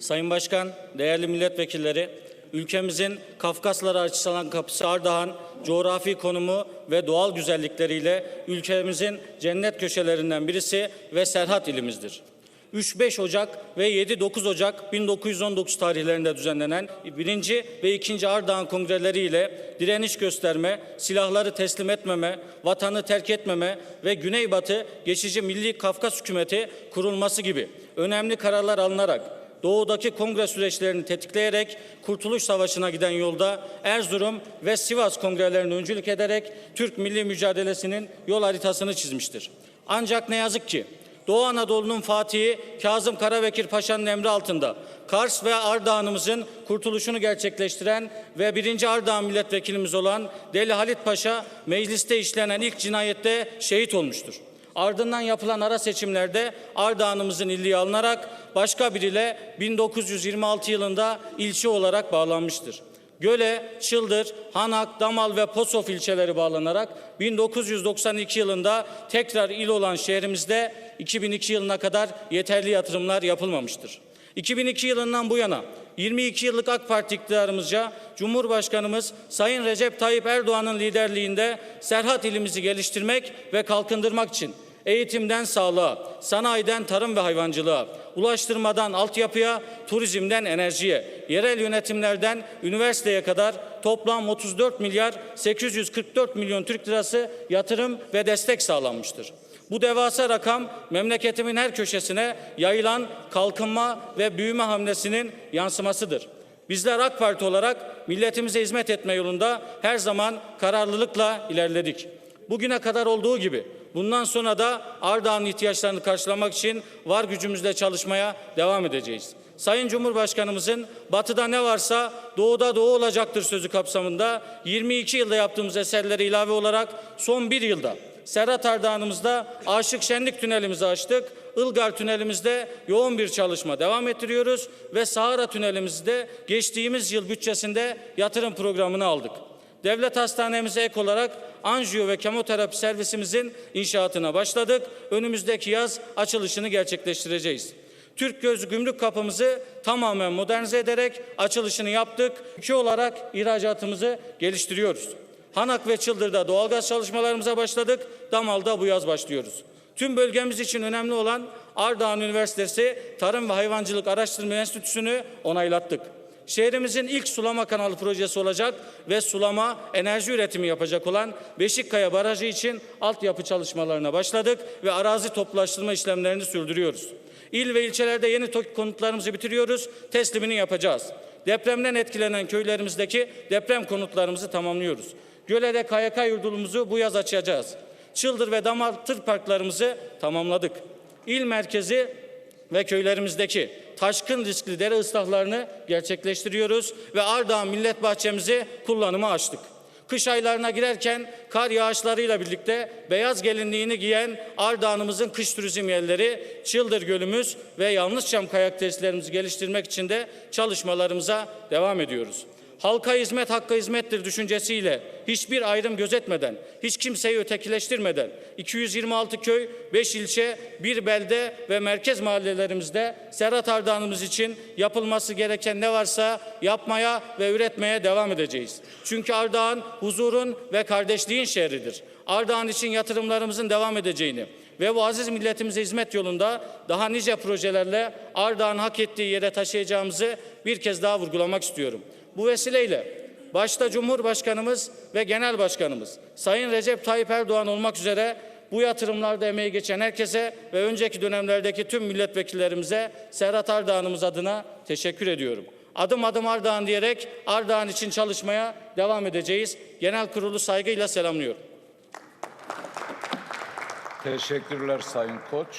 Sayın Başkan, değerli milletvekilleri, ülkemizin Kafkaslara açılan kapısı Ardahan, coğrafi konumu ve doğal güzellikleriyle ülkemizin cennet köşelerinden birisi ve Serhat ilimizdir. 3-5 Ocak ve 7-9 Ocak 1919 tarihlerinde düzenlenen 1. ve 2. Ardahan Kongreleri ile direniş gösterme, silahları teslim etmeme, vatanı terk etmeme ve Güneybatı Geçici Milli Kafkas Hükümeti kurulması gibi önemli kararlar alınarak doğudaki kongre süreçlerini tetikleyerek Kurtuluş Savaşı'na giden yolda Erzurum ve Sivas kongrelerine öncülük ederek Türk milli mücadelesinin yol haritasını çizmiştir. Ancak ne yazık ki Doğu Anadolu'nun Fatihi Kazım Karabekir Paşa'nın emri altında Kars ve Ardahan'ımızın kurtuluşunu gerçekleştiren ve birinci Ardahan milletvekilimiz olan Deli Halit Paşa mecliste işlenen ilk cinayette şehit olmuştur. Ardından yapılan ara seçimlerde Ardahan'ımızın illiği alınarak başka biriyle 1926 yılında ilçe olarak bağlanmıştır. Göle, Çıldır, Hanak, Damal ve Posof ilçeleri bağlanarak 1992 yılında tekrar il olan şehrimizde 2002 yılına kadar yeterli yatırımlar yapılmamıştır. 2002 yılından bu yana 22 yıllık AK Parti iktidarımızca Cumhurbaşkanımız Sayın Recep Tayyip Erdoğan'ın liderliğinde Serhat ilimizi geliştirmek ve kalkındırmak için eğitimden sağlığa, sanayiden tarım ve hayvancılığa, ulaştırmadan altyapıya, turizmden enerjiye, yerel yönetimlerden üniversiteye kadar toplam 34 milyar 844 milyon Türk lirası yatırım ve destek sağlanmıştır. Bu devasa rakam memleketimin her köşesine yayılan kalkınma ve büyüme hamlesinin yansımasıdır. Bizler AK Parti olarak milletimize hizmet etme yolunda her zaman kararlılıkla ilerledik. Bugüne kadar olduğu gibi bundan sonra da Ardahan'ın ihtiyaçlarını karşılamak için var gücümüzle çalışmaya devam edeceğiz. Sayın Cumhurbaşkanımızın batıda ne varsa doğuda doğu olacaktır sözü kapsamında 22 yılda yaptığımız eserleri ilave olarak son bir yılda Serhat Ardahan'ımızda Aşık Şenlik Tünelimizi açtık. Ilgar Tünelimizde yoğun bir çalışma devam ettiriyoruz ve Sahara Tünelimizde geçtiğimiz yıl bütçesinde yatırım programını aldık. Devlet hastanemize ek olarak anjiyo ve kemoterapi servisimizin inşaatına başladık. Önümüzdeki yaz açılışını gerçekleştireceğiz. Türk Gözü Gümrük kapımızı tamamen modernize ederek açılışını yaptık. Ülke olarak ihracatımızı geliştiriyoruz. Hanak ve Çıldır'da doğalgaz çalışmalarımıza başladık. Damal'da bu yaz başlıyoruz. Tüm bölgemiz için önemli olan Ardahan Üniversitesi Tarım ve Hayvancılık Araştırma Enstitüsü'nü onaylattık. Şehrimizin ilk sulama kanalı projesi olacak ve sulama enerji üretimi yapacak olan Beşikkaya Barajı için altyapı çalışmalarına başladık ve arazi toplaştırma işlemlerini sürdürüyoruz. İl ve ilçelerde yeni konutlarımızı bitiriyoruz, teslimini yapacağız. Depremden etkilenen köylerimizdeki deprem konutlarımızı tamamlıyoruz. Göle'de KYK yurdumuzu bu yaz açacağız. Çıldır ve Damal tır parklarımızı tamamladık. İl merkezi ve köylerimizdeki taşkın riskli dere ıslahlarını gerçekleştiriyoruz ve Ardahan Millet Bahçemizi kullanıma açtık. Kış aylarına girerken kar yağışlarıyla birlikte beyaz gelinliğini giyen Ardahan'ımızın kış turizm yerleri, Çıldır Gölümüz ve Yanlışçam kayak testlerimizi geliştirmek için de çalışmalarımıza devam ediyoruz halka hizmet hakka hizmettir düşüncesiyle hiçbir ayrım gözetmeden, hiç kimseyi ötekileştirmeden 226 köy, 5 ilçe, bir belde ve merkez mahallelerimizde Serhat Ardahan'ımız için yapılması gereken ne varsa yapmaya ve üretmeye devam edeceğiz. Çünkü Ardahan huzurun ve kardeşliğin şehridir. Ardahan için yatırımlarımızın devam edeceğini ve bu aziz milletimize hizmet yolunda daha nice projelerle Ardahan hak ettiği yere taşıyacağımızı bir kez daha vurgulamak istiyorum. Bu vesileyle başta Cumhurbaşkanımız ve Genel Başkanımız Sayın Recep Tayyip Erdoğan olmak üzere bu yatırımlarda emeği geçen herkese ve önceki dönemlerdeki tüm milletvekillerimize Serhat Ardahan'ımız adına teşekkür ediyorum. Adım adım Ardahan diyerek Ardahan için çalışmaya devam edeceğiz. Genel kurulu saygıyla selamlıyorum. Teşekkürler Sayın Koç.